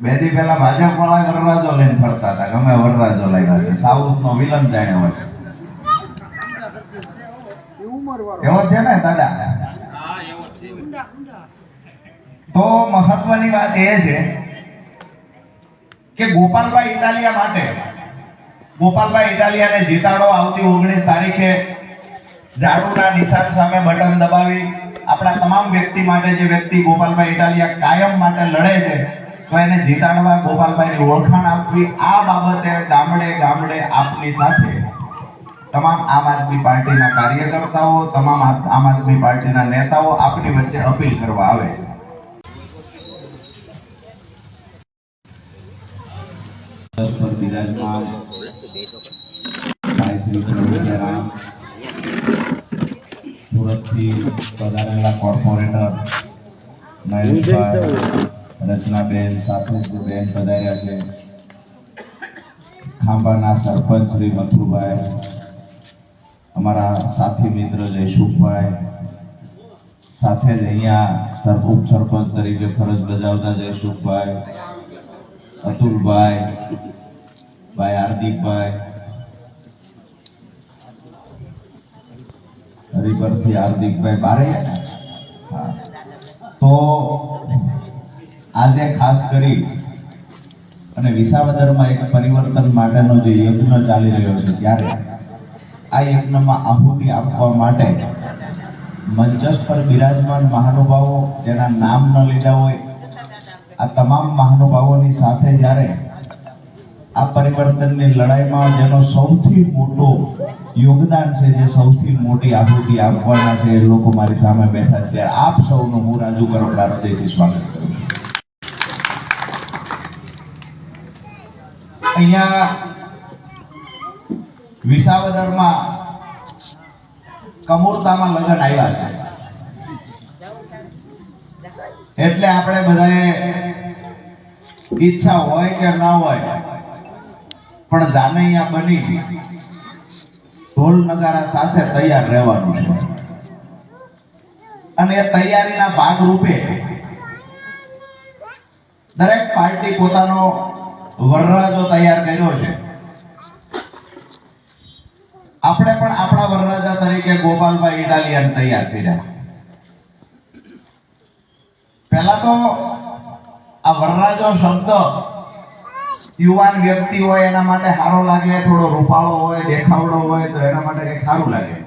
બે દી પહેલા ભાજપ વાળા વરરાજો લઈને ફરતા હતા. ગમે વરરાજો લાગ્યા છે. સાઉથ નો વિલન જાણે હોય. એવો છે ને, દાદા? તો મહત્વની વાત એ છે કે ગોપાલભાઈ ઇટાલિયા માટે, ગોપાલભાઈ ઇટાલિયાને જીતાડો આવતી ઓગણીસ તારીખે ઝાડુના નિશાન સામે બટન દબાવી આપણા તમામ વ્યક્તિ માટે જે વ્યક્તિ ગોપાલભાઈ ઇટાલિયા કાયમ માટે લડે છે તો એને જીતાડવા ગોપાલભાઈની ઓળખાણ આપવી આ બાબતે ગામડે ગામડે આપની સાથે તમામ આમ આદમી પાર્ટીના કાર્યકર્તાઓ તમામ આમ આદમી પાર્ટીના નેતાઓ આપની વચ્ચે અપીલ કરવા આવે છે. પર બિરાજમાન ભાઈ શ્રી કનૈયારામ સુરતથી પધારેલા કોર્પોરેટર મહેશભાઈ રચનાબેન સાતુબેન પધાર્યા છે, ખાંભાના સરપંચ શ્રી મથુરભાઈ, અમારા સાથી મિત્ર જયસુખભાઈ, સાથે જ અહીંયા સર- ઉપસરપંચ તરીકે ફરજ બજાવતા જયસુખભાઈ, અતુલભાઈ, ભાઈ હાર્દિકભાઈ, હરિપરથી હાર્દિકભાઈ બારૈયા ને? હા તો આજે ખાસ કરી અને વિસાવદરમાં એક પરિવર્તન માટેનો જે યજ્ઞ ચાલી રહ્યો છે ત્યારે આ યજ્ઞમાં આહુતિ આપવા માટે મંચસ્થ પર બિરાજમાન મહાનુભાવો જેના નામ ન લીધા હોય, આ તમામ મહાનુભાવોની સાથે જ્યારે આ પરિવર્તનની લડાઈમાં જેનો સૌથી મોટો યોગદાન છે, જે સૌથી મોટી આહુતિ આપવાના છે, એ લોકો મારી સામે બેઠા છે. આપ સૌનું હું રાજુ કરોડા હૃદયથી સ્વાગત કરું અહીંયા વિસાવદરમાં કમૂરતામાં લગ્ન આવ્યા છે. એટલે આપણે બધાએ ઈચ્છા હોય કે ના હોય, પણ જાનૈયા બની ઢોલ નગારા સાથે તૈયાર રહેવાનું છે. અને એ તૈયારીના ભાગરૂપે દરેક પાર્ટી પોતાનો વરરાજો તૈયાર કર્યો છે. આપણે પણ આપણા વરરાજા તરીકે ગોપાલભાઈ ઇટાલિયન તૈયાર કર્યા. પહેલા તો આ વરરાજો શબ્દ યુવાન વ્યક્તિ હોય એના માટે સારો લાગે, થોડો રૂપાળો હોય, દેખાવડો હોય, તો એના માટે કઈ સારું લાગે.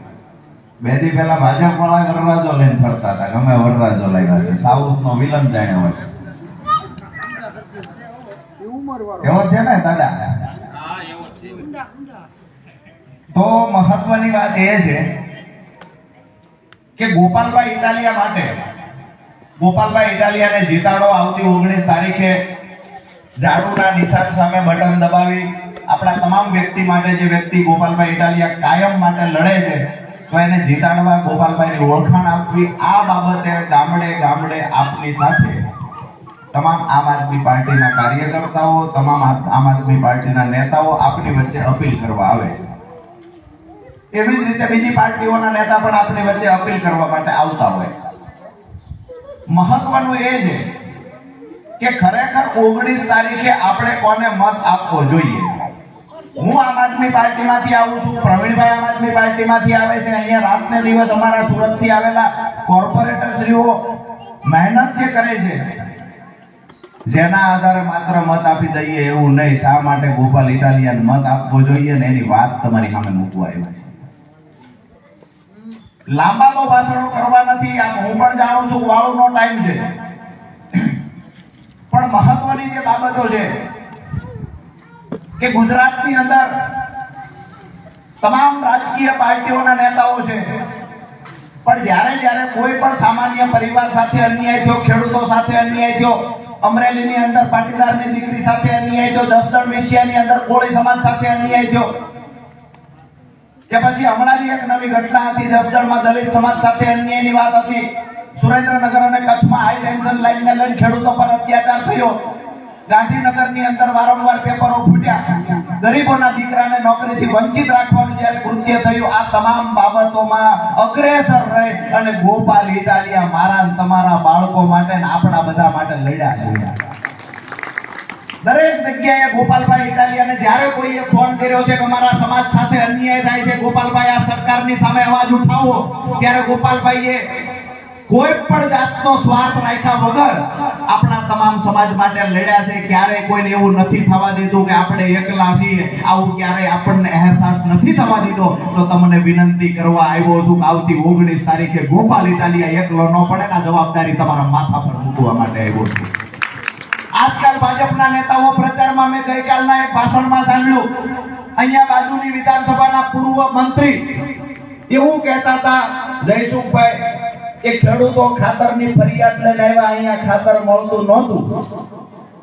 બે દી પહેલા ભાજપ વાળા વરરાજો લઈને ફરતા હતા, ગમે વરરાજો લાવ્યા છે. સાઉથ નો વિલન જાણે હોય. એવો છે ને દાદા? તો મહત્વની વાત એ છે કે ગોપાલભાઈ ઇટાલિયા માટે ગોપાલભાઈ ઇટાલિયાને જીતાડો આવતી ઓગણીસ તારીખે ઝાડુના નિશાન સામે બટન દબાવી આપણા તમામ વ્યક્તિ માટે જે વ્યક્તિ ગોપાલભાઈ ઇટાલિયા કાયમ માટે લડે છે તો એને જીતાડવા ગોપાલભાઈની ઓળખાણ આપવી આ બાબતે ગામડે ગામડે આપની સાથે તમામ આમ આદમી પાર્ટીના કાર્યકર્તાઓ, તમામ આમ આદમી પાર્ટીના નેતાઓ આપની વચ્ચે અપીલ કરવા આવે છે. એવી જ રીતે બીજી પાર્ટીઓના નેતા પણ આપની વચ્ચે અપીલ કરવા માટે આવતા હોય મહત્વનું એ છે કે ખરેખર ઓગણીસ તારીખે આપણે કોને મત આપવો જોઈએ? હું આમ આદમી પાર્ટીમાંથી આવું છું, પ્રવીણભાઈ આમ આદમી પાર્ટીમાંથી આવે છે, અહીંયા રાતને દિવસ અમારા સુરતથી આવેલા કોર્પોરેટરશ્રીઓ મહેનત જે કરે છે જેના આધારે માત્ર મત આપી દઈએ એવું નહીં, શા માટે ગોપાલ ઇટાલિયન મત આપવો જોઈએ ને એની વાત તમારી સામે મૂકવા આવ્યા છે. લાંબા તો ભાષણો કરવા નથી, આમ હું પણ જાણું છું, વાળુનો ટાઈમ છે. પણ મહત્વની જે બાબતો છે કે ગુજરાતની અંદર તમામ રાજકીય પાર્ટીઓના નેતાઓ છે. પણ જ્યારે જ્યારે કોઈ પણ સામાન્ય પરિવાર સાથે અન્યાય થયો, ખેડૂતો સાથે અન્યાય થયો અમરેલીની અંદર પાટીદારની દીકરી સાથે અન્યાય થયો જસદણ વિષયાની અંદર કોળી સમાજ સાથે અન્યાય થયો. કે પછી હમણાંની એક નવી ઘટના હતી જસદણમાં દલિત સમાજ સાથે અન્યાયની વાત હતી. સુરેન્દ્રનગર અને કચ્છમાં હાઈ ટેન્શન લાઈનને લઈને ખેડૂતો પર અત્યાચાર થયો. ગાંધીનગરની અંદર વારંવાર પેપરો ફૂટ્યા. ગરીબોના દીકરાને નોકરીથી વંચિત રાખવાનું જ્યારે કૃત્ય થયું, આ તમામ બાબતોમાં અગ્રેસર રહી અને ગોપાલ ઇટાલિયા મારા તમારા બાળકો માટે ને આપણા બધા માટે લડ્યા છે. દરેક જગ્યાએ ગોપાલભાઈ ઇટાલિયાને જ્યારે કોઈએ ફોન કર્યો છે કે અમારા સમાજ સાથે અન્યાય થાય છે, ગોપાલભાઈ આ સરકારની સામે અવાજ ઉઠાવો, ત્યારે ગોપાલભાઈએ કોઈ પણ જાતનો સ્વાર્થ રાખ્યા વગર આપણા તમામ સમાજ માટે લડ્યા છે, ક્યારેય કોઈને એવું નથી થવા દીધું કે આપણે એકલા છીએ, આવું ક્યારેય આપણને અહેસાસ નથી થવા દીધો, તો તમને વિનંતી કરવા આવ્યો છું કે આવતી ઓગણીસ તારીખે ગોપાલ ઇટાલિયા એકલો ન પડે આ જવાબદારી તમારા માથા પર મૂકવા માટે આવ્યો છું. આજકાલ ભાજપના નેતાઓ પ્રચારમાં મેં ગઈકાલના એક ભાષણમાં સાંભળ્યું. અહીંયા બાજુની વિધાનસભાના પૂર્વ મંત્રી એવું કહેતા હતા, જયસુખભાઈ કે ખેડૂતો ખાતરની ફરિયાદ લઈને આવ્યા અહીંયા ખાતર મળતું નહોતું.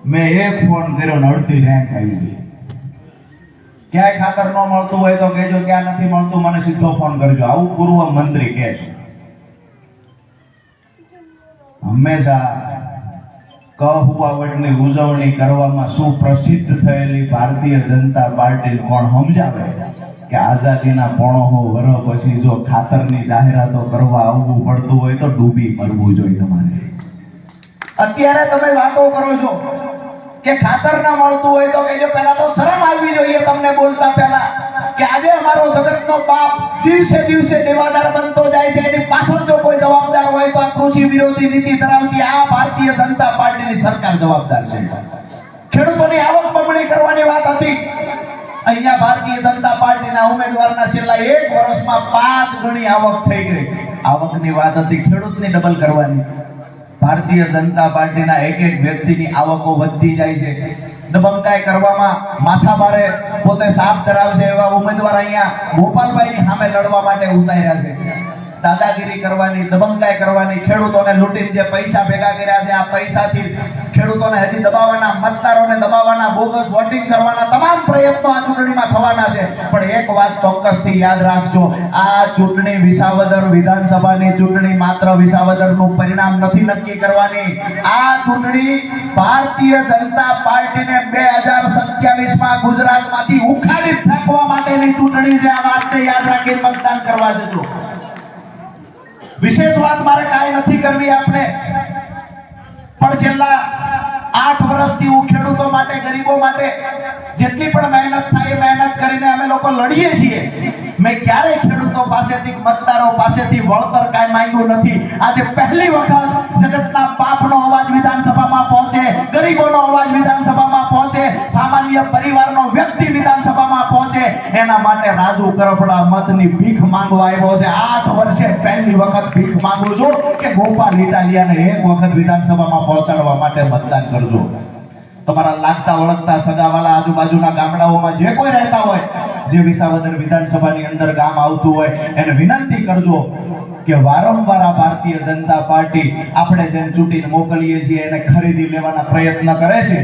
મેં એક ફોન કર્યો ને અડધી રેન્ક આવી ગઈ. ક્યાંય ખાતર ન મળતું હોય તો કહેજો, ક્યાં નથી મળતું, મને સીધો ફોન કરજો. આવું પૂર્વ મંત્રી કહે છે. હંમેશા કહુઆવટની ઉજવણી કરવામાં સુપ્રસિદ્ધ થયેલી ભારતીય જનતા પાર્ટી કોણ સમજાવે? કે આઝાદીના પોણો વર્ષ પછી જો ખાતરની જાહેરાતો કરવા આવવું પડતું હોય તો ડૂબી મરવું જોઈએ તમારે. અત્યારે તમે વાતો કરો છો કે ખાતર ના મળતું હોય તો કહેજો, પહેલા તો શરમ આવવી જોઈએ તમને બોલતા પહેલા. કે આજે અમારો જગતનો બાપ દિવસે દિવસે દેવાદાર બનતો જાય છે, એની પાછળ જો કોઈ જવાબદાર હોય તો આ કૃષિ વિરોધી નીતિ ધરાવતી આ ભારતીય જનતા પાર્ટીની સરકાર જવાબદાર છે. ખેડૂતોની આવક બમણી કરવાની વાત હતી. અહીંયા ભારતીય જનતા પાર્ટીના ઉમેદવારના છેલ્લા એક વર્ષમાં પાંચ ગણી આવક થઈ ગઈ. આવકની વાત હતી ખેડૂતની ડબલ કરવાની. ભારતીય જનતા પાર્ટીના એક એક વ્યક્તિની આવકો વધતી જાય છે. દબંકાઈ કરવામાં માથાભારે પોતે સાફ ધરાવશે એવા ઉમેદવાર અહીંયા ગોપાલભાઈની સામે લડવા માટે ઉતાર્યા છે. દાદાગીરી કરવાની દબંકાઈ કરવાની, ખેડૂતોને લૂંટીને જે પૈસા ભેગા કર્યા છે, આ પૈસાથી ખેડૂતોને હજી દબાવવાના, મતદારોને દબાવવાના, બોગસ વોટિંગ કરવાના તમામ પ્રયત્નો આ ચૂંટણીમાં થવાના છે. પણ એક વાત ચોક્કસથી યાદ રાખજો, આ ચૂંટણી વિસાવદર વિધાનસભાની ચૂંટણી માત્ર વિસાવદરનું પરિણામ નથી નક્કી કરવાની. આ ચૂંટણી ભારતીય જનતા પાર્ટીને બે હજાર સત્યાવીસમાં ગુજરાતમાંથી ઉખાડી ફેંકવા માટેની ચૂંટણી છે. આ વાતને યાદ રાખી મતદાન કરવા જજો. વિશેષ વાત મારે કાંઈ નથી કરવી આપણે. પણ છેલ્લા આઠ વર્ષથી હું ખેડૂતો માટે, ગરીબો માટે જેટલી પણ મહેનત થાય મહેનત કરીને અમે લોકો લડીએ છીએ. મેં ક્યારેય ખેડૂતો પાસેથી, મતદારો પાસેથી વળતર કાંઈ માંગ્યું નથી. આજે પહેલી વખત જગતના બાપનો અવાજ વિધાનસભામાં પહોંચે, ગરીબોનો અવાજ વિધાનસભામાં પહોંચે, સામાન્ય પરિવારનો વ્યક્તિ વિધાનસભામાં પહોંચે એના માટે રાજુ કરપડા મતની ભીખ માંગવા આવ્યો છે. આઠ વર્ષે પહેલી વખત ભીખ માંગુ છું કે ગોપાલ ઇટાલિયાને એક વખત વિધાનસભામાં પહોંચાડવા માટે મતદાન કરજો. તમારા લાગતા ઓળખતા સગાવાલા આજુબાજુના ગામડાઓમાં જે કોઈ રહેતા હોય, જે વિસાવદર વિધાનસભાની અંદર ગામ આવતું હોય, એને વિનંતી કરજો કે વારંવાર આ ભારતીય જનતા પાર્ટી આપણે જેને ચૂંટીને મોકલીએ છીએ, એને ખરીદી લેવાના પ્રયત્ન કરે છે.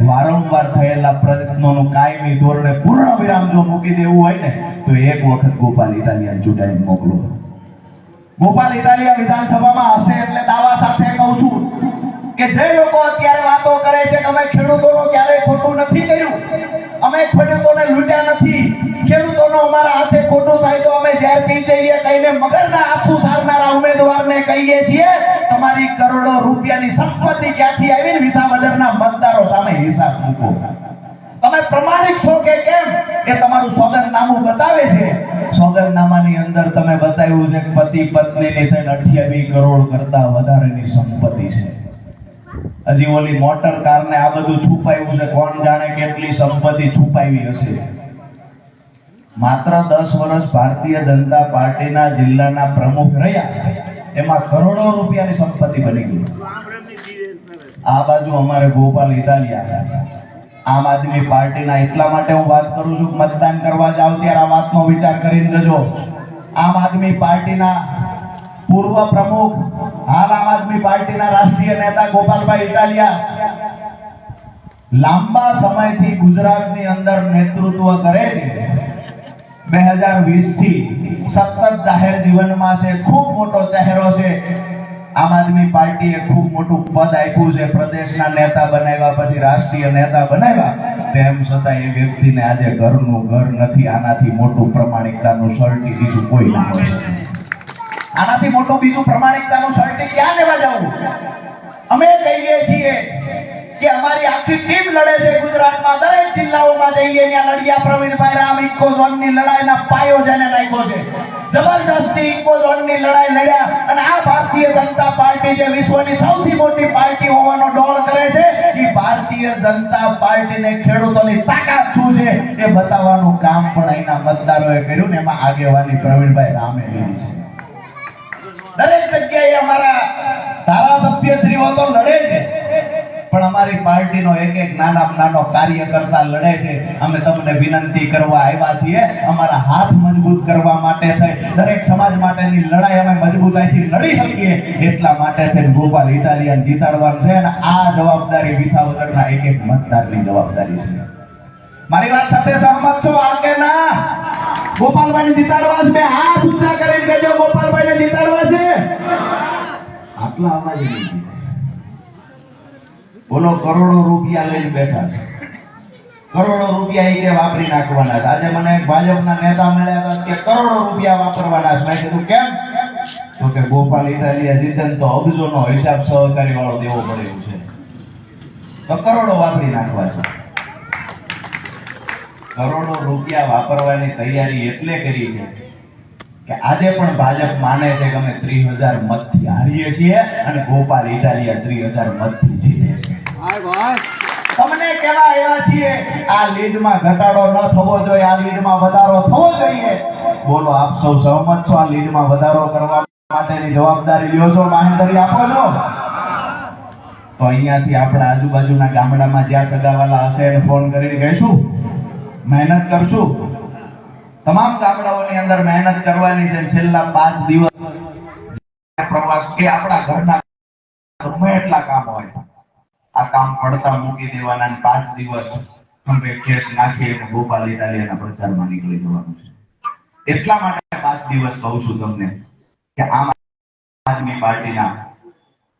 વારંવાર થયેલા પ્રયત્નોનું કાયમી ધોરણે પૂર્ણ વિરામ જો મૂકી દેવું હોય ને, તો એક વખત ગોપાલ ઇટાલિયન ચૂંટાઈ મોકલો. ગોપાલ ઇટાલિયા વિધાનસભામાં હશે એટલે દાવા સાથે કહું છું કે જે લોકો અત્યારે વાતો કરે છે કે અમે ખેડૂતોનો ક્યારેય ખોટું નથી કર્યું અમે ખેડૂતોને લૂંટ્યા નથી. ખેડૂતોનો અમારા હાથે ખોટું થાય તો અમે ઝેર પી જઈએ કહીને મગરના આછું સારનારા ઉમેદવારને કહીએ છીએ, તમારી કરોડો રૂપિયાની સંપત્તિ ક્યાંથી આવી ને વિસાવદરના મતદારો સામે હિસાબ મૂકો? તમે પ્રમાણિક છો કે કેમ? કે તમારું સોગંદનામું બતાવે છે. સોગંદનામાની અંદર તમે બતાવ્યું છે પતિ પત્નીની થઈને અઠ્યાવીસ કરોડ કરતા વધારેની સંપત્તિ છે. હજી ઓલી મોટર કાર ને આ બધું છુપાયું છે, કોણ જાણે કેટલી સંપત્તિ છુપાવી હશે. માત્ર દસ વર્ષ ભારતીય જનતા પાર્ટીના જિલ્લાના પ્રમુખ રહ્યા. એમાં કરોડો રૂપિયાની સંપત્તિ બની ગઈ. આ બાજુ અમારે ગોપાલ ઇટાલિયા. આમ આદમી પાર્ટીના એટલા માટે હું વાત કરું છું મતદાન કરવા જાવ ત્યારે આ વાતનો વિચાર કરીને જજો. આમ આદમી પાર્ટીના પૂર્વ પ્રમુખ હાલ આમ આદમી પાર્ટીના રાષ્ટ્રીય નેતા ગોપાલભાઈ ઇટાલિયા લાંબા સમયથી ગુજરાતની અંદર નેતૃત્વ કરે છે. બે હજાર વીસથી સતત જાહેર જીવનમાં છે, ખૂબ મોટો ચહેરો છે. આમ આદમી પાર્ટીએ ખૂબ મોટું પદ આપ્યું છે, પ્રદેશના નેતા બનાવ્યા, પછી રાષ્ટ્રીય નેતા બનાવ્યા. તેમ છતાં એ વ્યક્તિને આજે ઘરનું ઘર નથી, આનાથી મોટું પ્રમાણિકતાનું સર્ટી બીજું કોઈ ના હોય. આનાથી મોટું બીજું પ્રમાણિકતાનું સર્ટી ક્યાં લેવા જવું? અમે કહીએ છીએ કે અમારી આખી ટીમ લડે છે ગુજરાતમાં, દરેક જિલ્લાઓમાં જઈએ ત્યાં લડ્યા પ્રવીણભાઈ રામ ઇકો ઝોનની લડાઈના પાયો જેને નાખ્યો છે. જબરદસ્તી ઇકો ઝોનની લડાઈ લડ્યા અને આ ભારતીય જનતા પાર્ટી જે વિશ્વની સૌથી મોટી પાર્ટી હોવાનો ડોળ કરે છે, એ ભારતીય જનતા પાર્ટીને ખેડૂતોની તાકાત શું છે એ બતાવવાનું કામ પણ અહીંના મતદારોએ કર્યું ને એમાં આગેવાની પ્રવીણભાઈ રામે લીધી છે. દરેક જગ્યાએ અમારા ધારાસભ્યશ્રીઓ તો લડે છે. પણ અમારી પાર્ટીનો એક એક નાના નાનો કાર્યકર્તા લડે છે. અમે તમને વિનંતી કરવા આવ્યા છીએ. અમારા હાથ મજબૂત કરવા માટે થઈ દરેક સમાજ માટેની લડાઈ અમે મજબૂતાઈથી લડી શકીએ. એટલા માટે થઈને ગોપાલ ઇટાલિયન જીતાડવાનું છે અને આ જવાબદારી વિસાવદરના એક એક મતદારની જવાબદારી છે. મારી વાત સાથે સહમત છો, આ કે ના? ગોપાલભાઈને જીતાડવા છે. હાથ ઊંચા કરીને કહેજો, ગોપાલભાઈને જીતાડવા છે. આટલા અવાજ નહીં બોલો, કરોડો રૂપિયા લઈને બેઠા છે. કરોડો રૂપિયા એ વાપરી નાખવાના છે. આજે મને ભાજપના નેતા મળ્યા હતા કે કરોડો રૂપિયા વાપરવાના છે. મેં કીધું, કેમ? તો કે ગોપાલ ઇટાલિયા જીતન ને તો અબજોનો હિસાબ સહકારી વાળો દેવો પડે છે. તો કરોડો વાપરી નાખવા છે. કરોડો રૂપિયા વાપરવાની તૈયારી એટલે કરી છે કે આજે પણ ભાજપ માને છે કે અમે ત્રીસ હજાર મતથી હારીએ છીએ અને ગોપાલ ઇટાલિયા ત્રીસ હજાર મતથી જીતે છે. તમને કેવા એવા છીએ? આ લીડમાં ઘટાડો ન થવો જોઈએ આ લીડમાં વધારો થવો જોઈએ. બોલો આપ સૌ સહમત છો? આ લીડમાં વધારો કરવા માટેની જવાબદારી લ્યો છો માહિતી આપો છો? તો અહીંયાથી આપણા આજુબાજુના ગામડામાં જ્યાં સગાવાલા હશે એને ફોન કરીને કહીશું. મહેનત કરશું. તમામ ગામડાઓની અંદર મહેનત કરવાની છે છેલ્લા પાંચ દિવસ પ્રવાસ કે આપણા ઘરના ગમે એટલા કામ હોય, આ કામ પડતા મૂકી દેવાના પાંચ દિવસ નાખી અને ગોપાલ ઇટાલિયાના પ્રચારમાં નીકળી જવાનું છે. એટલા માટે પાંચ દિવસ કહું છું તમને કે આમ આદમી પાર્ટીના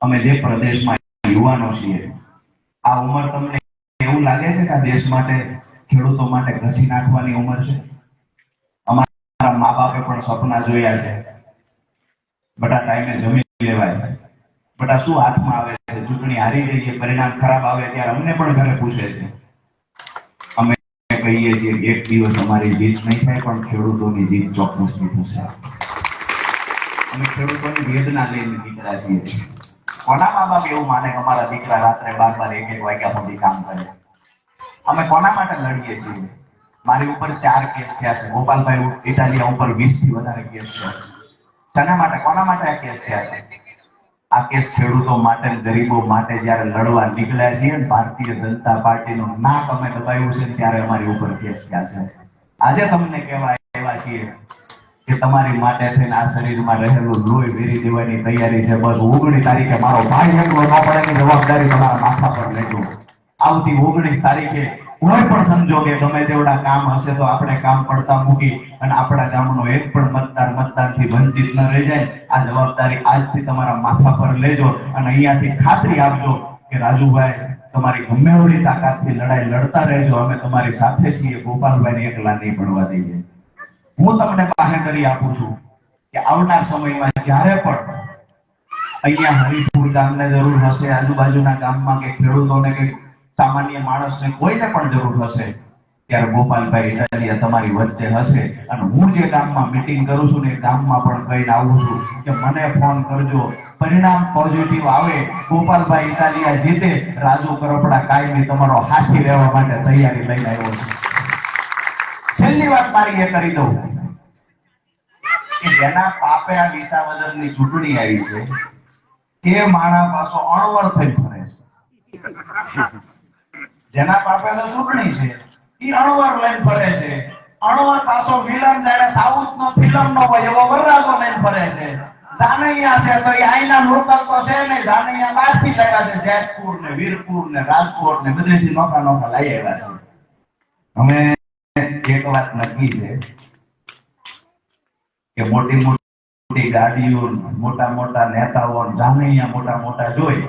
અમે જે પ્રદેશમાં યુવાનો છીએ, આ ઉંમર તમને એવું લાગે છે કે આ દેશ માટે ખેડૂતો માટે ઘસી નાખવાની ઉંમર છે? અમારા મા બાપે પણ સપના જોયા છે. બટા ટાઈમે જમી લેવાય. બટા શું હાથમાં આવે છે? ચૂંટણી હારી જઈએ પરિણામ ખરાબ આવે ત્યારે અમને પણ ઘરે પૂછે છે. અમે કહીએ છીએ એક દિવસ અમારી જીત નહીં થાય, પણ ખેડૂતોની જીત ચોક્કસથી થશે. અમે ખેડૂતોની વેદના લઈને નીકળ્યા છીએ. કોના મા બાપ એવું માને કે અમારા દીકરા રાત્રે બાર બાર એક એક વાગ્યા સુધી કામ કરે? અમે કોના માટે લડીએ છીએ? મારી ઉપર ચાર કેસ થયા છે. ગોપાલભાઈ ઇટાલિયા ઉપર વીસથી વધારે કેસ છે. શાના માટે? કોના માટે આ કેસ થયા છે? આ કેસ ખેડૂતો માટે ગરીબો માટે જ્યારે લડવા નીકળ્યા છીએ ભારતીય જનતા પાર્ટીનો નાક અમે દબાયું છે ત્યારે અમારી ઉપર કેસ થયા છે. આજે તમને કહેવા આવ્યા છીએ કે તમારી માટે થઈને આ શરીરમાં રહેલું લોહી વેરી દેવાની તૈયારી છે. બસ ઓગણીસ તારીખે મારો ભાઈ એકલો ન પડે જવાબદારી તમારા માથા પર લેજો. આવતી ઓગણીસ તારીખે કોઈ પણ સંજોગે ગમે તેવડા કામ હશે તો આપણે કામ પડતા મૂકી અને આપણા ગામનો એક પણ મતદાર મતદાનથી વંચિત ન રહી જાય. આ જવાબદારી આજથી તમારા માથા પર લેજો અને અહીંયાથી ખાતરી આપજો કે રાજુભાઈ, તમારી ગમે એવડી તાકાતથી લડાઈ લડતા રહેજો. અમે તમારી સાથે છીએ. ગોપાલભાઈને એકલા નહીં પડવા દઈએ. હું તમને બાહેધરી આપું છું કે આવનાર સમયમાં જ્યારે પણ અહીંયા હરિપુર ગામને જરૂર હશે, આજુબાજુના ગામમાં કે ખેડૂતોને કે સામાન્ય માણસને કોઈને પણ જરૂર હશે, ત્યારે ગોપાલભાઈ ઇટાલિયા તમારી વચ્ચે હશે અને હું જે ગામમાં મીટિંગ કરું છું ને ગામમાં પણ કહીને આવું છું કે મને ફોન કરજો. પરિણામ પોઝિટિવ આવે, ગોપાલભાઈ ઇટાલિયા જીતે, રાજુ કરપડા કાયમી તમારો હાથી રહેવા માટે તૈયારી લઈને આવ્યો છું. છેલ્લી વાત મારી એ કરી દઉં કે જેના પાપે આ વિસાવદરની ચૂંટણી આવી છે, તે માણા પાછો અણવર થઈ ફરે છે. જેના પાપે તો ચૂંટણી છે. એ અણવાર લઈને ફરે છે. અણવાર પાછો વિલન જાણે સાઉથ નો ફિલ્મ નો હોય એવો વરરાજો લઈને ફરે છે. જાનૈયા છે તો એ આઈના લોકલ તો છે ને જાનૈયા બહારથી લાવ્યા છે. જેતપુર ને વીરપુર ને રાજકોટ ને બધેથી નોકા નોકા લઈ આવ્યા છે. અમે એક વાત નક્કી છે કે મોટી મોટી ગાડીઓ મોટા મોટા નેતાઓ જાનૈયા મોટા મોટા જોઈ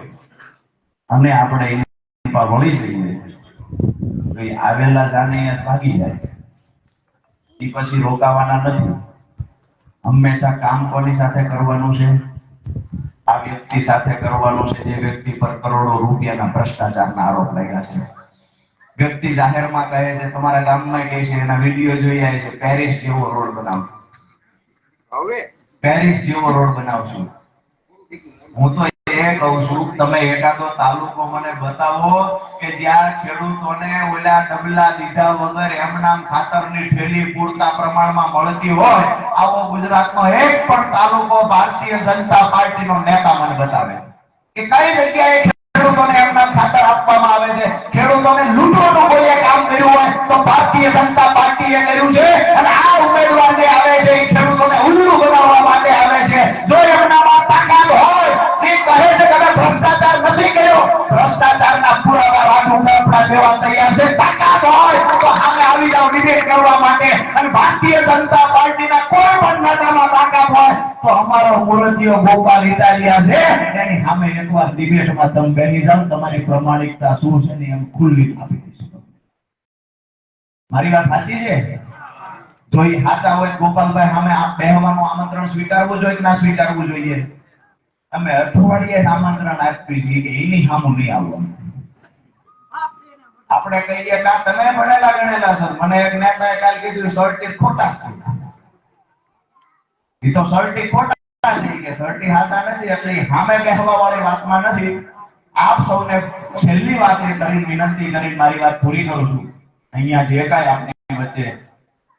અને આપણે વળી જઈએ. એ આવેલા જાનૈયા ભાગી જાય. એ પછી રોકાવાના નથી. હંમેશા કામ કોની સાથે કરવાનું છે? આ વ્યક્તિ સાથે કરવાનું છે જે વ્યક્તિ પર કરોડો રૂપિયાના ભ્રષ્ટાચારના આરોપ લાગ્યા છે. વ્યક્તિ જાહેરમાં કહે છે તમારા ગામમાં કહે છે એના વીડિયો જોઈ આવે છે પેરિસ જેવો રોડ બનાવશું હવે? પેરિસ જેવો રોડ બનાવશું હું તો એ કહું છું તમે એકાદો તાલુકો મને બતાવો કે જ્યાં ખેડૂતોને ઓલા ડબલા દીધા વગર એમ નામ ખાતરની ઠેલી પૂરતા પ્રમાણમાં મળતી હોય, આવો ગુજરાતનો એક પણ તાલુકો ભારતીય જનતા પાર્ટીનો નેતા મને બતાવે. કે કઈ જગ્યાએ ખેડૂતોને એમના ખાતર આપવામાં આવે છે? ખેડૂતોને લૂંટવાનું કોઈએ કામ કર્યું હોય, તો ભારતીય જનતા પાર્ટીએ કર્યું છે? દેવા તૈયાર છે. તાકાત હોય તો સામે આવી જાવ ડિબેટ કરવા માટે. અને ભારતીય જનતા પાર્ટીના કોઈ પણ નેતામાં તાકાત હોય તો અમારો મૂળતિયો ગોપાલ ઇટાલિયા છે. એની સામે એકવાર ડિબેટમાં તમે બેસી જાઓ. તમારી પ્રમાણિકતા શું છે એમ ખુલ્લી આપી દઈશું. મારી વાત સાચી છે? જો એ સાચા હોય ગોપાલભાઈ સામે બેહવાનું આમંત્રણ સ્વીકારવું જોઈએ કે ના સ્વીકારવું જોઈએ? અમે અઠવાડિયે આમંત્રણ આપી કે એની સામું નહીં આવવાનું આપણે કહીએ કે તમે ભણેલા ગણેલા છો. મને એક નેતાએ કાલ કીધું સર્ટી ખોટા છે. એ તો સર્ટી ખોટા છે. કે સર્ટી હાસા નથી, એટલે સામે કહેવા વાળી વાતમાં નથી. આપ સૌને છેલ્લી વાત એ કરી વિનંતી કરી મારી વાત પૂરી કરું છું. અહીંયા જે કાંઈ આપણી વચ્ચે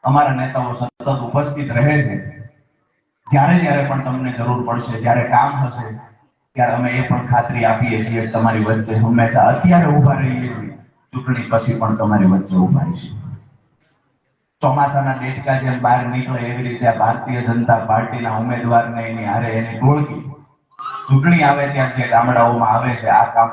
અમારા નેતાઓ સતત ઉપસ્થિત રહે છે, જ્યારે જ્યારે પણ તમને જરૂર પડશે, જ્યારે કામ હશે, ત્યારે અમે એ પણ ખાતરી આપીએ છીએ તમારી વચ્ચે હંમેશા અત્યારે ઊભા રહીએ છીએ. ચૂંટણી પછી પણ તમારી વચ્ચે ઊભા છે. ચોમાસાના દેડકા જેમ બહાર નીકળે એવી રીતે ભારતીય જનતા પાર્ટીના ઉમેદવારને એની હારે એની ટોળકી. ચૂંટણી આવે ત્યાં જે ગામડાઓમાં આવે છે, આ કામ